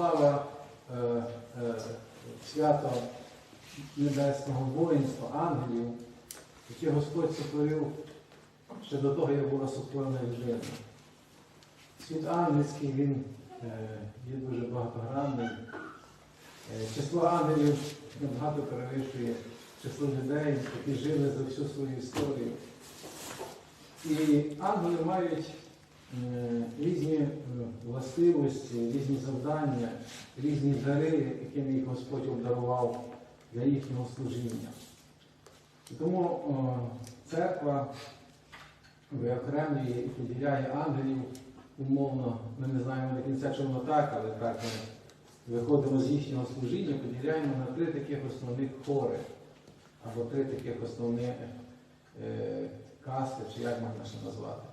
слава е, е, свято небесного воїнства, ангелів, яке Господь сотворив ще до того, як була сотворена людина. Світ ангельський, він е, є дуже багатогранний. Е, Число ангелів набагато перевищує число людей, які жили за всю свою історію. І ангели мають різні е, властивості, різні завдання, різні дари, якими їх Господь обдарував для їхнього служіння. Тому церква виокремлює і поділяє ангелів умовно, ми не знаємо до кінця, чи воно так, але так ми виходимо з їхнього служіння, поділяємо на три таких основних хори, або три таких основних е, касти, чи як можна ще назвати.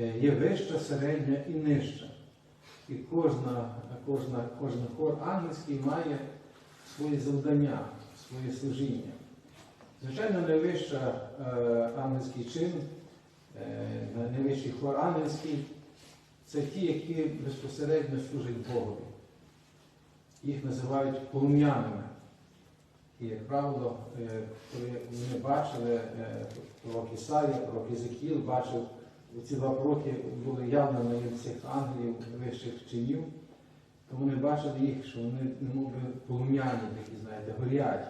Е, є вища, середня і нижча. І кожна, кожна, кожен хор ангельський має свої завдання, своє служіння. Звичайно, найвища е, ангельський чин, е, найвищий хор ангельський це ті, які безпосередньо служать Богові. Їх називають полум'яними. І, як правило, коли вони бачили, пророк Ісаїя, пророк Єзекіл бачив, ці два пророки були явними від цих ангелів вищих чинів, то вони бачили їх, що вони немов полум'яні, такі, знаєте, горять.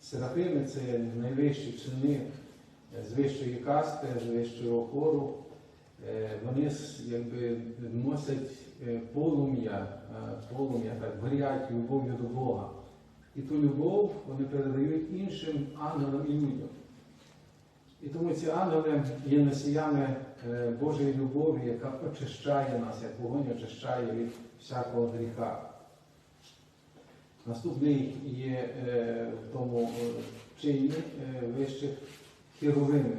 Серафими це найвищі чини з вищої касти, з вищого хору. Е, Вони якби носять е, полум'я, е, полум'я, так, горять любов'ю до Бога. І ту любов вони передають іншим ангелам і людям. І тому ці ангели є носіями Божої любові, яка очищає нас, як вогонь очищає від всякого гріха. Наступний є е, в тому е, чині е, вищих херовими.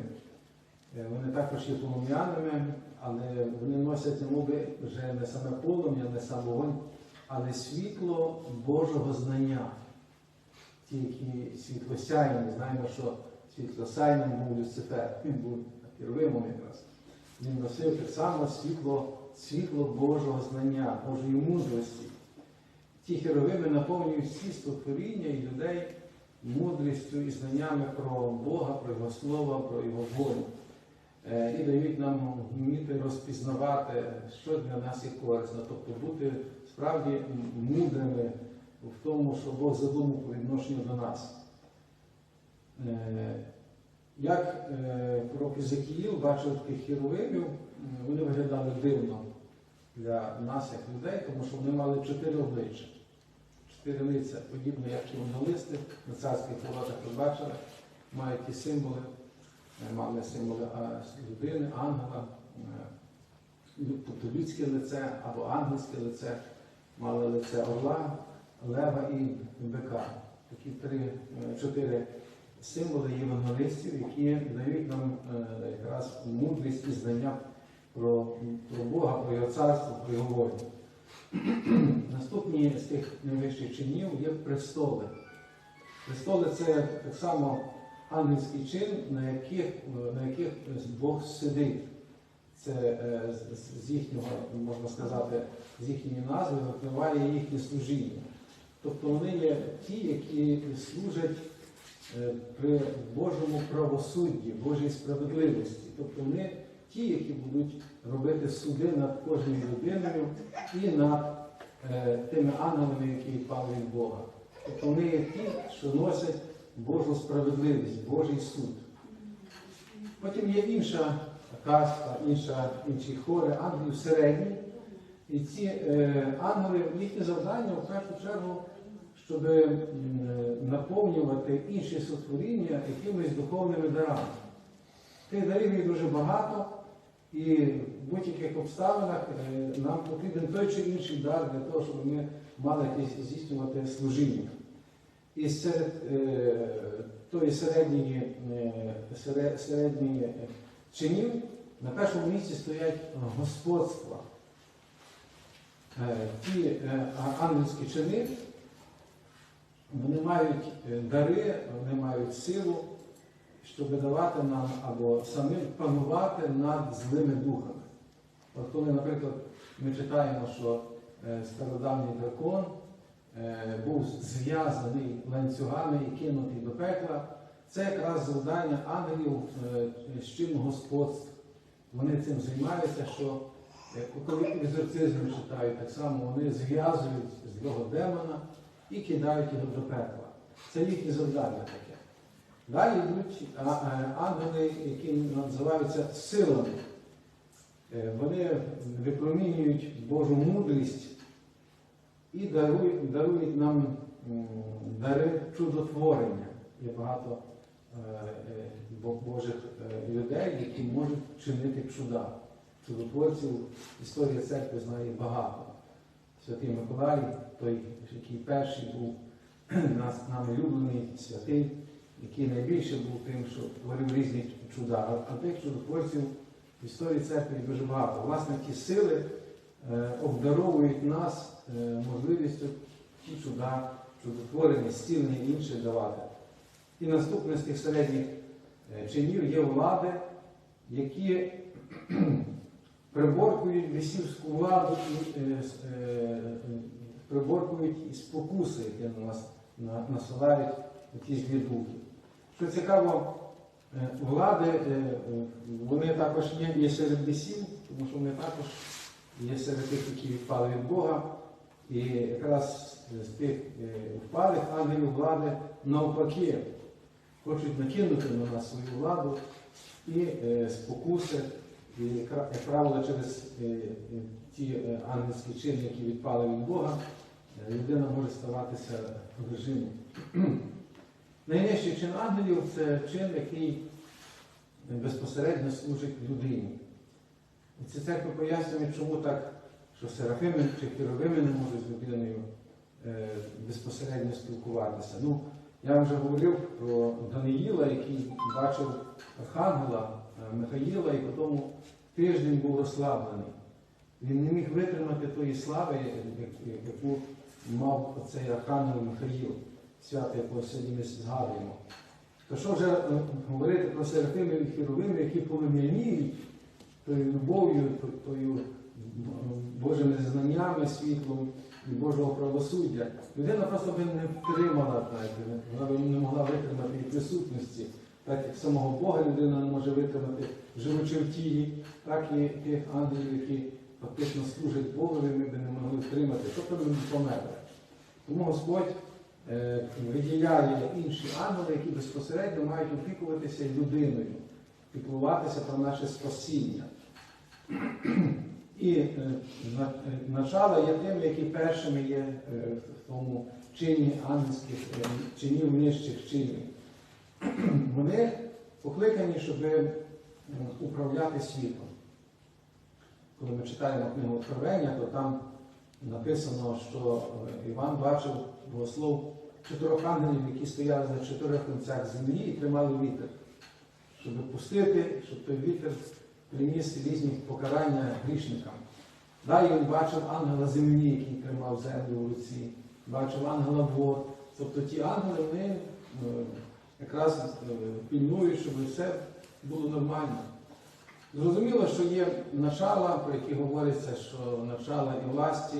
Е, Вони також є полум'яними, але вони носять немови вже не саме полум'я, не сам вогонь, але світло Божого знання. Ті, які світлосяйні, знаємо, що світлосяйним був Люцифер, він був херовимом якраз. Він носив так само світло, світло Божого знання, Божої мудрості. Ті херовими наповнюють всі створіння і людей мудрістю і знаннями про Бога, про Його Слово, про Його волю. Е, І дають нам вміти розпізнавати, що для нас є корисно, тобто бути справді мудрими в тому, що Бог задумав по відношенню до нас. Е, Як е, пророк Езекіїл бачив таких херовимів, вони виглядали дивно для нас, як людей, тому що вони мали чотири обличчя, чотири лиця, подібно як червонолисти на царських воротах ви бачили, мають ті символи, е, мали символи людини, ангела, е, тобто людське лице або ангельське лице, мали лице орла, лева і бика. Такі три, е, чотири символи євангелистів, які дають нам е, якраз мудрість і знання про, про Бога, про Його царство, про Його волю. Наступні з тих найвищих чинів є престоли. Престоли це так само ангельський чин, на яких, на яких Бог сидить. Це е, з- їхнього, можна сказати, з їхньої назви випливає їхнє служіння. Тобто вони є ті, які служать при Божому правосудді, Божій справедливості. Тобто вони ті, які будуть робити суди над кожною людиною і над е, тими ангелами, які впали від Бога. Тобто вони є ті, що носять Божу справедливість, Божий суд. Потім є інша каста, інша, інші хори, ангелів середні. І ці е, ангели, їхнє завдання в першу чергу, щоб наповнювати інші сотворіння якимись духовними дарами. Тих дарів є дуже багато, і в будь-яких обставинах е, нам потрібен той чи інший дар для того, щоб ми мали якесь здійснювати служіння. І серед е, тої середньої, е, середньої чинів на першому місці стоять господства. Е, Ті е, ангельські чини, вони мають е, дари, вони мають силу, щоб давати нам або самим панувати над злими духами. От коли, наприклад, ми читаємо, що е, стародавній дракон е, був зв'язаний ланцюгами і кинутий до пекла, це якраз завдання ангелів з чим господств. Вони цим займаються, що коли екзорцизми читають, так само вони зв'язують злого демона і кидають його до пекла. Це їхнє завдання таке. Далі йдуть е, ангели, які називаються силами. Е, Вони випромінюють Божу мудрість і дарують, дарують нам дари чудотворення. Є багато е, бо- Божих людей, які можуть чинити чуда. Чудотворців історія церкви знає багато. Святий Миколай, той, який перший був нас, нами улюблений, святий, який найбільше був тим, що творив різні чуда. А- тих чудотворців в історії церкви дуже багато. Власне, ті сили е, обдаровують нас е, можливістю ті чуда, чудотворення, зцілення і інше давати. І наступне з тих середніх е, чинів є влади, які приборкують вісівську владу і е, е, приборкують і спокуси, які на нас насилають злі духи. Що цікаво, е, влади, вони також є, є серед бісів, тому що вони також є серед тих, які відпали від Бога. І якраз з тих впалих ангелів влади навпаки хочуть накинути на нас свою владу і спокуси, і як правило, через е, е, ті е, ангельські чини, які відпали від Бога, людина може ставатися режимом. Найнижчий чин ангелів це чин, який безпосередньо служить людині. І ця церква пояснює, чому так, що серафими чи херовими не можуть з людиною безпосередньо спілкуватися. Ну, я вже говорив про Даниїла, який бачив архангела Михаїла і по тому тиждень був розслаблений. Він не міг витримати тої слави, яку мав цей архангел Михаїл, свято, якого сьогодні ми згадуємо. То що вже е, говорити про серафимів і херовимів, які полум'яніють тою любов'ю, тою Божими знаннями, світлом і Божого правосуддя. Людина просто би не втримала, вона б не могла витримати і присутності. Так як самого Бога людина не може витримати, живучи в тілі, так і тих ангелів, які фактично служать Богові, ми б не могли втримати, тобто б померли. Тому Господь е, виділяє інші ангели, які безпосередньо мають опікуватися людиною, піклуватися про наше спасіння. І е, е, начало є тими, які першими є е, в тому чині ангельських е, чинів нижчих чинів. Вони покликані, щоб е, управляти світом. Коли ми читаємо книгу Откровення, то там написано, що е, Іван бачив богослов чотирьох ангелів, які стояли на чотирьох кінцях землі і тримали вітер, щоб пустити, щоб той вітер приніс різні покарання грішникам. Далі він бачив ангела землі, який тримав землю в руці, бачив ангела вод. Тобто ті ангели вони е, якраз е, пільнують, щоб все було нормально. Зрозуміло, що є начала, про які говориться, що начала і власті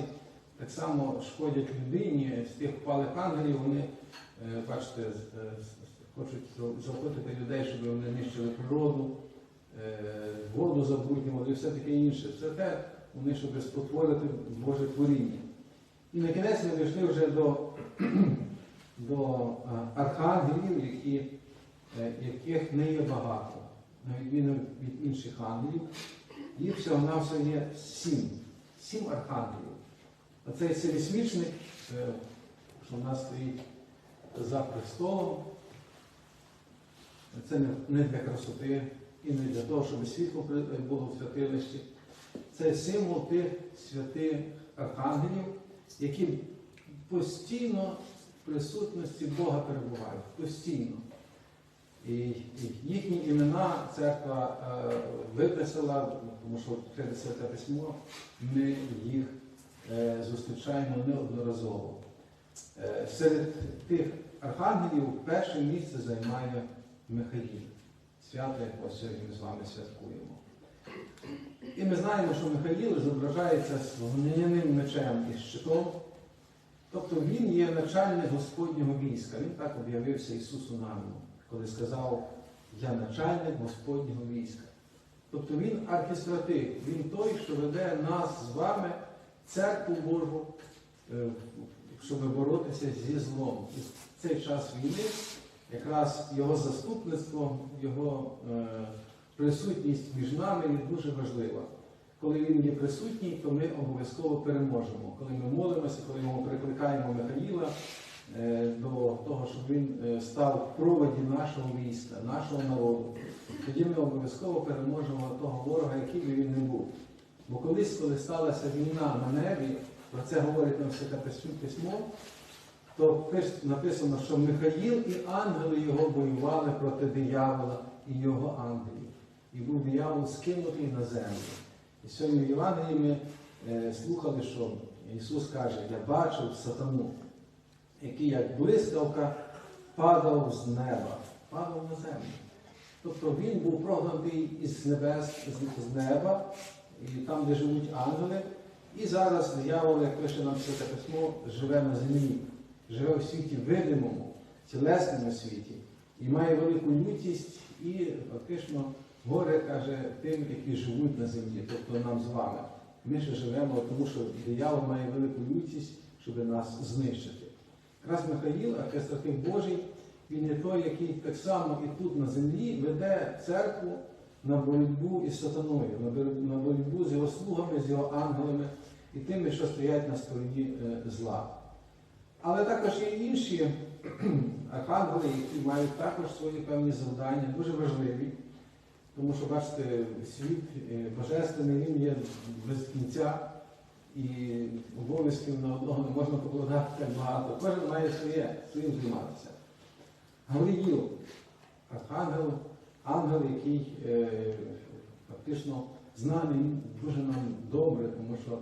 так само шкодять людині з тих впалих ангелів, вони, е, бачите, е, хочуть захопити людей, щоб вони нищили природу, воду забруднювали і все таке інше. Все те, вони щоб спотворити Боже творіння. І на кінець ми дійшли вже до, до е, архангелів, які, е, яких не є багато, на відміну від інших ангелів. Їх всього на все є сім. Сім архангелів. Оцей семисвічник, е, що в нас стоїть за престолом, це не- для красоти і не для того, щоб світло було в святилищі. Це символ тих святих архангелів, які постійно присутності Бога перебувають. Постійно. І їхні імена церква е, виписала, тому що через святе письмо ми їх е, зустрічаємо неодноразово. Е, Серед тих архангелів перше місце займає Михаїл. Свято, яке сьогодні ми з вами святкуємо. І ми знаємо, що Михаїл зображається з вогняним мечем і щитом. Тобто він є начальник Господнього війська. Він так об'явився Ісусу нам, коли сказав, я начальник Господнього війська. Тобто він архістратив, він той, що веде нас з вами, церкву Божу, е, щоб боротися зі злом. І в цей час війни якраз його заступництво, його е, присутність між нами є дуже важлива. Коли він є присутній, то ми обов'язково переможемо. Коли ми молимося, коли ми прикликаємо Михаїла е, до того, щоб він е, став в проводі нашого війська, нашого народу, тоді ми обов'язково переможемо того ворога, який би він не був. Бо колись, коли сталася війна на небі, про це говорить нам Святе Пис- письмо, то написано, що Михаїл і ангели його воювали проти диявола і його ангелів. І був диявол скинутий на землю. І сьогодні в Євангелії ми е, слухали, що Ісус каже, я бачив сатану, який як блискавка падав з неба, падав на землю. Тобто він був прогнатий із небес, з- неба, і там, де живуть ангели. І зараз диявол, як пише нам Святе Письмо, живе на землі, живе в світі видимому, тілесному світі, і має велику лютість і фактично горе каже тим, які живуть на землі, тобто нам з вами. Ми ще живемо, тому що диявол має велику лютість, щоб нас знищити. Якраз Михаїл, архистратив Божий, він є той, який так само і тут на землі веде церкву на боротьбу із сатаною, на боротьбу з його слугами, з його ангелами і тими, що стоять на стороні е, зла. Але також є інші архангели, які мають також свої певні завдання, дуже важливі. Тому що, бачите, світ е, божественний, він є без кінця, і обов'язків на одного не можна покладати так багато. Кожен має своє, своїм займатися. Гавриїл, архангел, ангел, який е, фактично знаний дуже нам добре, тому що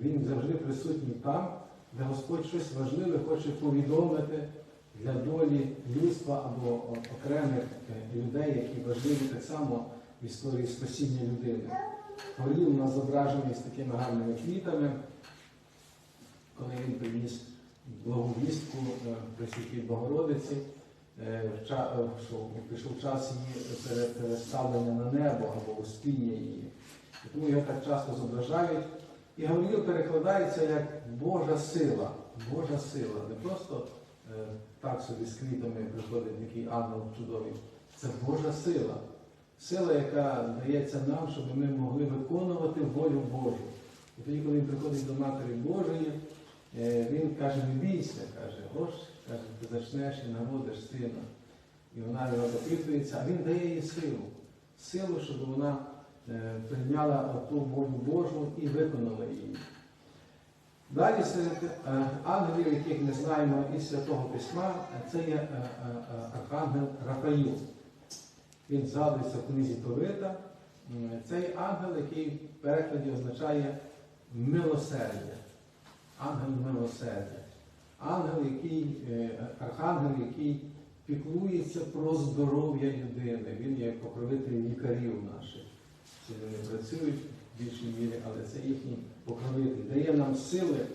він завжди присутній там, де Господь щось важливе хоче повідомити для долі людства або окремих е, людей, які важливі так само в історії спасіння людини. Горіл у нас зображений з такими гарними квітами, коли він приніс благовістку е, Пресвятій Богородиці, е, що прийшов час її переставлення на небо або успіння її. Тому його так часто зображають. І Гавриїл перекладається як Божа сила. Божа сила. Не просто так собі з квітами приходить такий ангел чудовий. Це Божа сила. Сила, яка дається нам, щоб ми могли виконувати волю Божу. І тоді, коли він приходить до Матері Божої, е, він каже, не бійся, каже, ось, каже, ти зачнеш і народиш сина. І вона його запитується, а він дає їй силу. Силу, щоб вона е, прийняла ту волю Божу і виконала її. Далі серед е, ангелів, яких ми знаємо із Святого Письма, це є е, е, архангел Рафаїл. Він згадується в книзі Товита. Цей ангел, який в перекладі означає милосердя. Ангел милосердя. Ангел, який, архангел, який піклується про здоров'я людини. Він є покровитель лікарів наших. Ці вони працюють більшій мірі, але це їхній покровитель. Дає нам сили,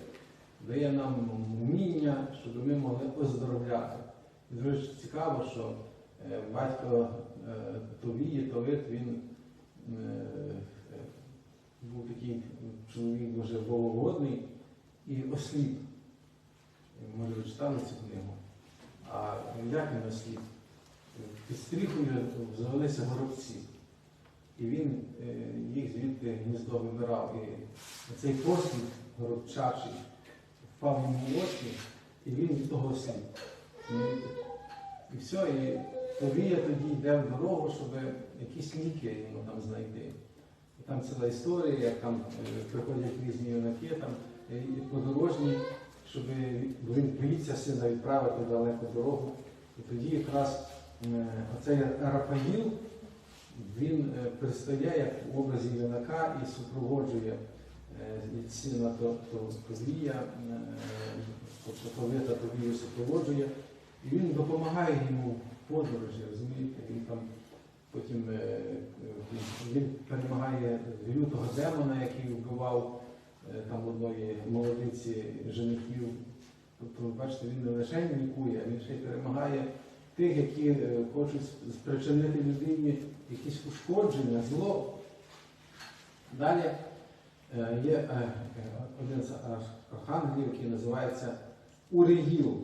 дає нам вміння, щоб ми могли оздоровляти. І дуже цікаво, що е, батько е, Товії, Товит, він е, був такий чоловік дуже богогодний і осліп. Може, ви читали цю книгу? А як він осліп? Під стріхою взялися горобці. І він е, їх звідти гніздо вибирав. І цей послід горобчачий впав йому в очі, і він від того осліп. І, все, і повія тоді йде в дорогу, щоб якісь ліки йому там знайти. І там ціла історія, як там е, приходять різні юнаки, там е, і подорожні, щоб він боїться сина відправити далеку дорогу. І тоді якраз оцей Рафаїл, він е, пристає як в образі юнака і супроводжує е, сина то, то, Товія, е, Соковита тобі супроводжує, і він допомагає йому в подорожі, розумієте, він там потім він перемагає лютого демона, який вбивав там одної молодиці женихів. Тобто, бачите, він не лише лікує, він ще й перемагає тих, які е, хочуть спричинити людині якісь ушкодження, зло. Далі е, є е, один з архангелів, який називається Уріїл.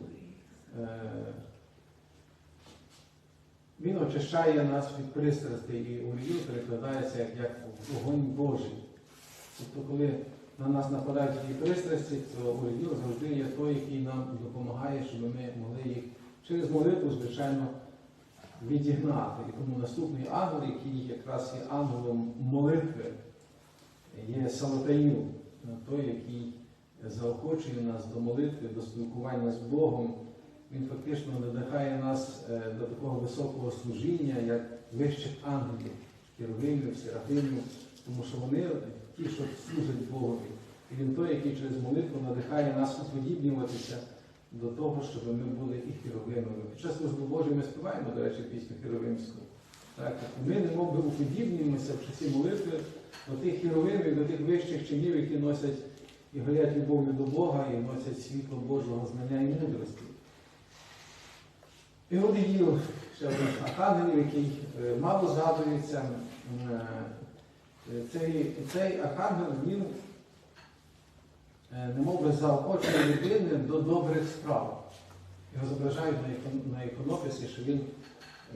Він очищає нас від пристрастей, і Уріїл перекладається як, вогонь Божий. Тобто, коли на нас нападають ті пристрасті, то Уріїл завжди є той, який нам допомагає, щоб ми могли їх через молитву, звичайно, відігнати. І тому наступний ангел, який якраз є ангелом молитви, є Салатаїл, той, який заохочує нас до молитви, до спілкування з Богом. Він фактично надихає нас е, до такого високого служіння, як вищих ангелів, херовимів, серафимів, тому що вони ті, що служать Богові. І він той, який через молитву надихає нас уподібнюватися до того, щоб ми були і херовимами. Під час Божої ми співаємо, до речі, пісню херовимську. Так, ми не мов би уподібнюємося в часі молитви до тих херовимів, до тих вищих чинів, які носять і горять любов'ю до Бога, і носять світло Божого знання і мудрості. І Ігіл, ще один архангелів, який е, мало згадується, е, цей, цей архангел, він немов би заохочує людини до добрих справ. Його зображають на ікон- іконописі, що він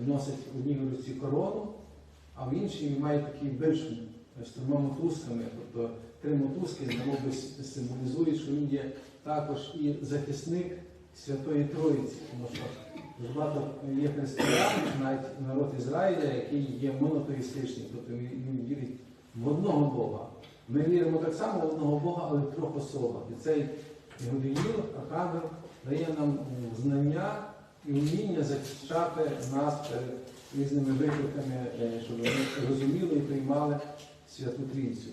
носить в одній руці корону, а в іншій він має такий більш з трьома мотузками, тобто три мотузки, немов символізують, що він є також і захисник Святої Троїці, тому що багато є християн, навіть народ Ізраїля, який є монотеїстичний, тобто він вірить в одного Бога. Ми віримо так само в одного Бога, але в трьох особах. І цей Годиїл, Архангел, дає нам знання і вміння захищати нас перед різними викликами, щоб ми розуміли і приймали Святу Трійцю.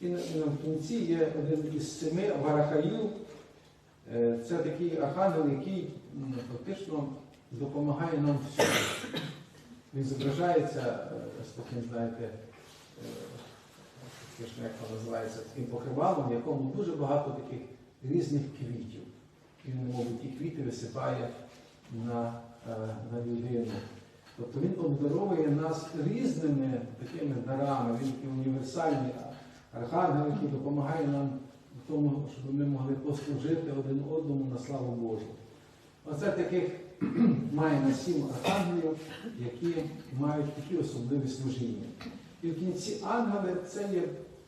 І на, кінці є один із семи Варахаїл. Е, Це такий архангел, який фактично допомагає нам всьому. Він зображається е, з таким, знаєте, е, як це називається, таким покривалом, в якому дуже багато таких різних квітів. Він, мабуть, ті квіти висипає на, е, на людину. Тобто він обдаровує нас різними такими дарами, він такий універсальний архангел, який допомагає нам в тому, щоб ми могли послужити один одному на славу Божу. Оце таких має на сім архангелів, які мають такі особливі служіння. І в кінці ангели це є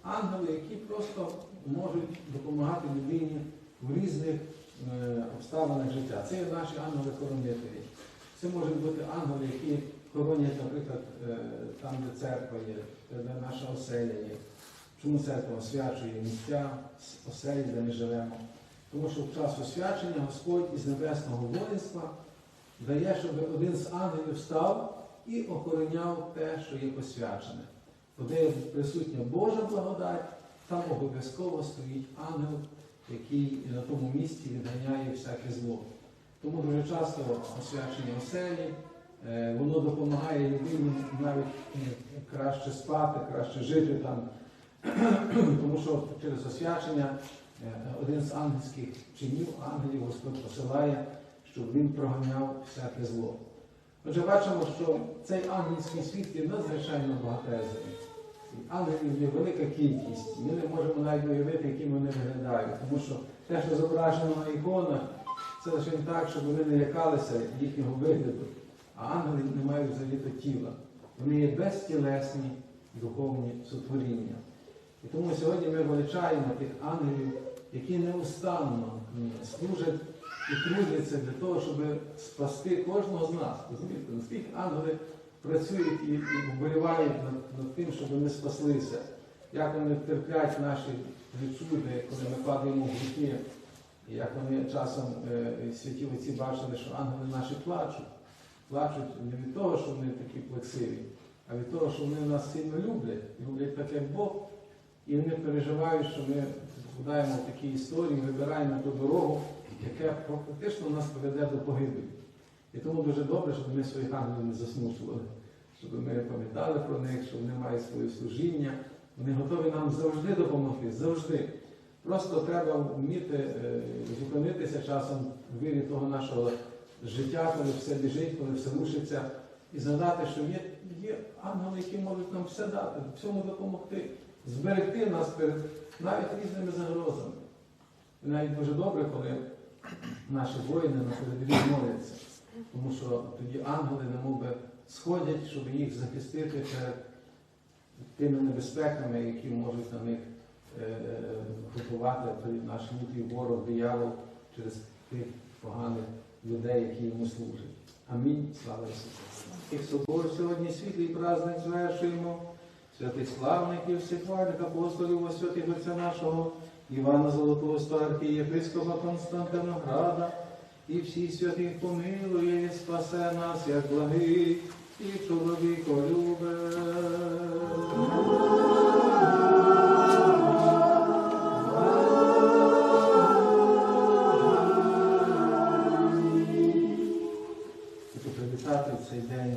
ангели, які просто можуть допомагати людині в різних е, обставинах життя. Це наші ангели-хоронителі. Це можуть бути ангели, які хоронять, наприклад, е, там, де церква є, де наша оселя є. Чому церква освячує місця, оселі, де ми живемо? Тому що в час освячення Господь із небесного воїнства дає, щоб один з ангелів став і охороняв те, що є посвячене. Де присутня Божа благодать, там обов'язково стоїть ангел, який на тому місці відганяє всяке зло. Тому дуже часто освячення оселі, е, воно допомагає людині навіть краще спати, краще жити там. Тому що через освячення е, один з ангельських чинів, ангелів Господь посилає, щоб він проганяв всяке зло. Отже, бачимо, що цей ангельський світ є надзвичайно багатезний. Ангелів велика кількість. Ми не можемо навіть уявити, якими вони виглядають. Тому що те, що зображено на іконах, це лише так, щоб вони не лякалися їхнього вигляду. А ангели не мають взагалі тіла. Вони є безтілесні духовні сотворіння. І тому сьогодні ми величаємо тих ангелів, які неустанно служать і трудяться для того, щоб спасти кожного з нас. Розумієте, наскільки ангели працюють і, і вболівають над, над тим, щоб ми спаслися, як вони терплять наші відчуди, коли ми падаємо в гріхи, як вони часом е, святі отці бачили, що ангели наші плачуть. Плачуть не від того, що вони такі плаксиві, а від того, що вони нас сильно люблять, люблять так, як Бог. І вони переживають, що ми впадаємо в такі історії, вибираємо ту дорогу, яке практично нас приведе до погибелі. І тому дуже добре, щоб ми своїх ангелів не засмучували, щоб ми пам'ятали про них, що вони мають своє служіння. Вони готові нам завжди допомогти, завжди. Просто треба вміти е, зупинитися часом в вірі того нашого життя, коли все біжить, коли все рушиться, і згадати, що є, є ангели, які можуть нам все дати, в цьому допомогти, зберегти нас перед навіть різними загрозами. І навіть дуже добре, коли наші воїни на передовій моляться, тому що тоді ангели немов би сходять, щоб їх захистити перед тими небезпеками, які можуть на них е, готувати наш лютий ворог, диявол через тих поганих людей, які йому служать. Амінь. Слава Ісусу. І собою сьогодні світлий праздник звершуємо. Святих славників, всехвальних апостолів, святих Отця нашого, Івана Золотого Старки, єпископа Константинограда, і всіх святих помилує, спасе нас, як благий і чоловіколюбе. Хочу привітати в цей день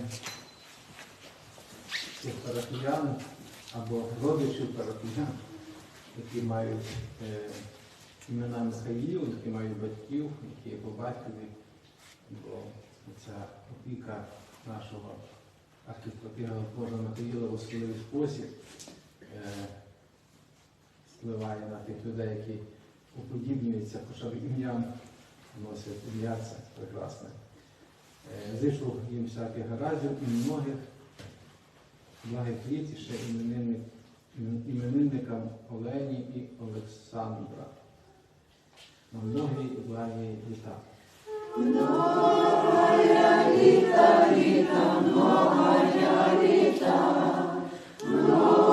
цих парафіян або родичів парафіян, які мають е, імена Михаїл, які мають батьків, батькові, бо ця опіка нашого архіпропіга Божа Михаїла в особливий спосіб е, впливає на тих людей, які уподібнюються хоча б ім'ям, носять ім'я, це прекрасне. Е, Зичу їм всяких гараздів і многих благих літ і ще іменинник, іменинникам Олені і Олександра. На многі і благі літа. Літа, літа, много літа, много